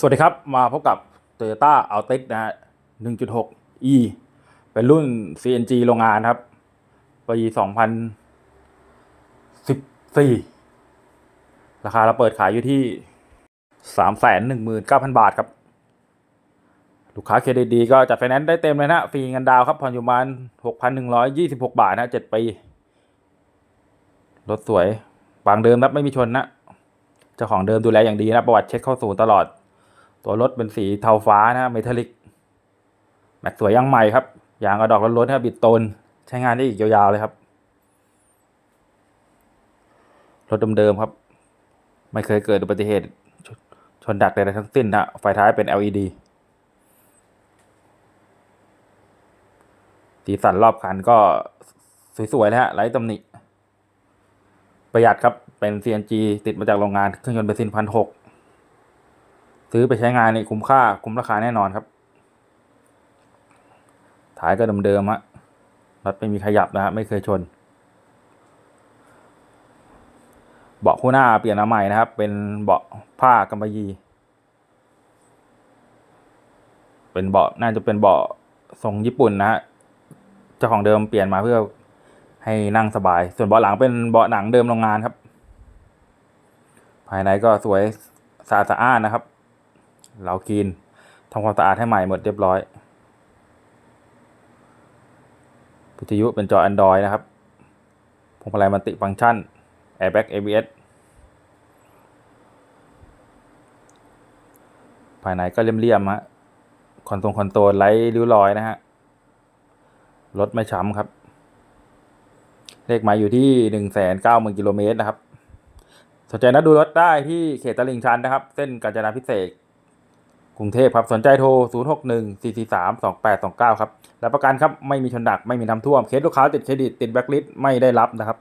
สวัสดีครับ มาพบกับ Toyota a l t i s นะฮะ 1.6 e เป็นรุ่น CNG โรงงานครับปี 2014 ราคาเราเปิดขายอยู่ที่ 319,000 บาทครับ ลูกค้าเครดิตดีก็จัดไฟแนนซ์ได้เต็มเลยนะ ฟรีเงินดาวน์ครับ ผ่อนอยู่ประมาณ 6,126 บาทนะ 7 ปี รถสวยบางเดิมครับไม่มีชนนะ เจ้าของเดิมดูแลอย่างดีนะ ประวัติเช็คเข้าศูนย์ตลอด ตัวรถเป็นสีเทาฟ้านะเมทัลลิก แม็กสวยยังใหม่ครับยางกระดอกล้นๆนะบิดโตน ใช้งานได้อีกยาวๆเลยครับ รถเดิมๆครับ ไม่เคยเกิดอุบัติเหตุชชนดักใดๆทั้งสิ้นนะไฟท้ายเป็น LED สีสันรอบคันก็สวยๆนะฮะไร้ตำหนิ ประหยัดครับเป็น CNG ติดมาจากโรงงานเครื่องยนต์เบนซินพันหก ซื้อไปใช้งานนี่คุ้มค่าคุ้มราคาแน่นอนครับ ท้ายก็เดิมๆฮะรถไม่มีขยับนะฮะไม่เคยชน เบาะคู่หน้าเปลี่ยนมาใหม่นะครับ เป็นเบาะผ้ากำมะยี่เป็นเบาะน่าจะเป็นเบาะทรงญี่ปุ่นนะฮะเจ้าของเดิมเปลี่ยนมาเพื่อให้นั่งสบาย ส่วนเบาะหลังเป็นเบาะหนังเดิมโรงงานครับ ภายในก็สวยสะอาดสะอ้านนะครับ เราคลีนทำความสะอาดให้ใหม่หมดเรียบร้อยวิทยุเป็นจอ Android นะครับพวงมาลัยมัลติฟังก์ชัน Airbag ABS ภายในก็เลี่ยมๆฮะคอนโซลคอนโซลไร้ริ้วรอยนะฮะรถไม่ช้ำครับ เลขหมายอยู่ที่หนึ่งแสนเก้าหมื่นกิโลเมตรนะครับ สนใจนัดดูรถได้ที่เขตตลิ่งชันนะครับ เส้นกาญจนาพิเศษ กรุงเทพครับสนใจโทร 0 6 1 4 4 3 2 8 2 9 ครับและประกันครับ ไม่มีชนดัก ไม่มีน้ำท่วม เคสลูกค้าติดเครดิตติดแบล็คลิสต์ไม่ได้รับนะครับ